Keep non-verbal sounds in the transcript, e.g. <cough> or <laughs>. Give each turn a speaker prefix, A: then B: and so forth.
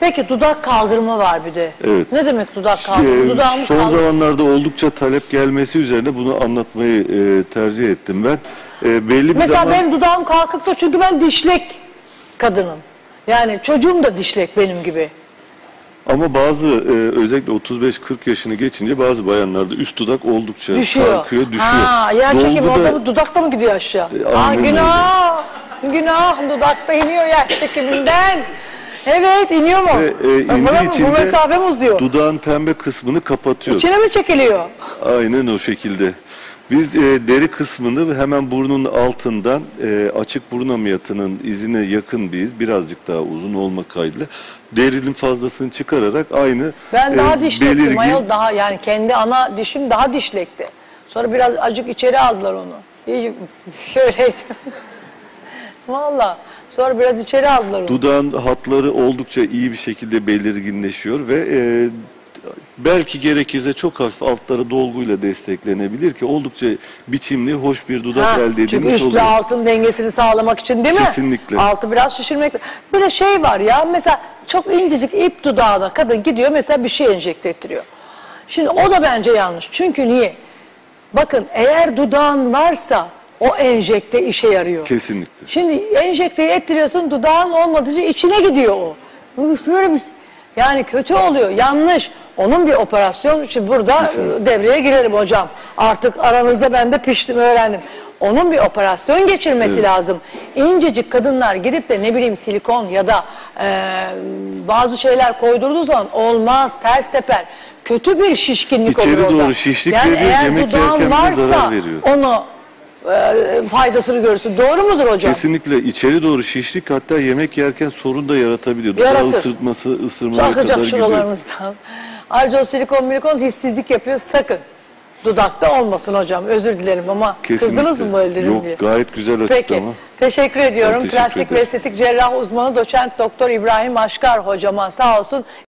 A: Peki dudak kaldırma var bir de.
B: Evet.
A: Ne demek dudak kaldırma?
B: Ee,
A: Dudağımı
B: son
A: kaldır-
B: zamanlarda oldukça talep gelmesi üzerine bunu anlatmayı e, tercih ettim ben. E, belli bir
A: Mesela
B: zaman
A: benim dudağım kalkık da çünkü ben dişlek kadınım. Yani çocuğum da dişlek benim gibi.
B: ama bazı e, özellikle 35-40 yaşını geçince bazı bayanlarda üst dudak oldukça
A: Düşüyor.
B: sarkıyor, düşüyor.
A: Ha, yer çekimi
B: da-
A: orada dudakta mı gidiyor aşağı?
B: E,
A: Aa, günah. Günah dudakta iniyor yer çekiminden. Evet iniyor mu?
B: Ve, e,
A: Bak,
B: indiği
A: bana
B: için
A: bu
B: de
A: mesafe mi uzuyor?
B: Dudağın pembe kısmını kapatıyor.
A: İçine mi çekiliyor?
B: Aynen o şekilde. Biz e, deri kısmını hemen burnun altından e, açık burun ameliyatının izine yakın bir iz, birazcık daha uzun olma kaydıyla derinin fazlasını çıkararak aynı
A: Ben
B: e,
A: daha dişlektim
B: belirgin-
A: ayol daha yani kendi ana dişim daha dişlekti. Sonra biraz acık içeri aldılar onu. İyi, <laughs> şöyleydi. Valla. Sonra biraz içeri aldılar onu.
B: Dudağın hatları oldukça iyi bir şekilde belirginleşiyor ve e, belki gerekirse çok hafif altları dolguyla desteklenebilir ki oldukça biçimli, hoş bir dudak
A: Ha,
B: elde
A: çünkü
B: edilmiş
A: üstle
B: oluyor.
A: altın dengesini sağlamak için değil mi?
B: Kesinlikle.
A: Altı biraz şişirmek. Bir de şey var ya mesela çok incecik ip dudağına kadın gidiyor mesela bir şey enjekte ettiriyor. Şimdi o da bence yanlış. Çünkü niye? Bakın eğer dudağın varsa o enjekte işe yarıyor.
B: Kesinlikle.
A: Şimdi enjekteyi ettiriyorsun dudağın olmadığı için içine gidiyor o. Böyle bir, yani kötü oluyor yanlış. Onun bir operasyon için burada e, devreye girelim hocam. Artık aranızda ben de piştim öğrendim. Onun bir operasyon geçirmesi lazım. İncecik kadınlar gidip de ne bileyim silikon ya da e, bazı şeyler koydurduğu zaman olmaz ters teper. Kötü bir şişkinlik
B: İçeri
A: olur orada.
B: doğru şişlik
A: yani
B: veriyor,
A: eğer
B: yemek
A: dudağın varsa onu e, faydasını görürsün. Doğru mudur hocam?
B: Kesinlikle içeri doğru şişlik hatta yemek yerken sorun da yaratabiliyor. Dudağı
A: Yaratır.
B: ısırtması, ısırmaya kadar
A: Çakacak
B: gidiyor.
A: şuralarımızdan. Ayrıca o silikon milikon hissizlik yapıyor sakın. Dudakta olmasın hocam özür dilerim ama
B: Kesinlikle.
A: kızdınız mı böyle dedim
B: Yok,
A: diye.
B: gayet güzel
A: Peki
B: açıklama.
A: teşekkür ediyorum.
B: Ben teşekkür
A: Plastik ve
B: ederim.
A: estetik cerrah uzmanı doçent doktor İbrahim Aşkar hocama sağ olsun.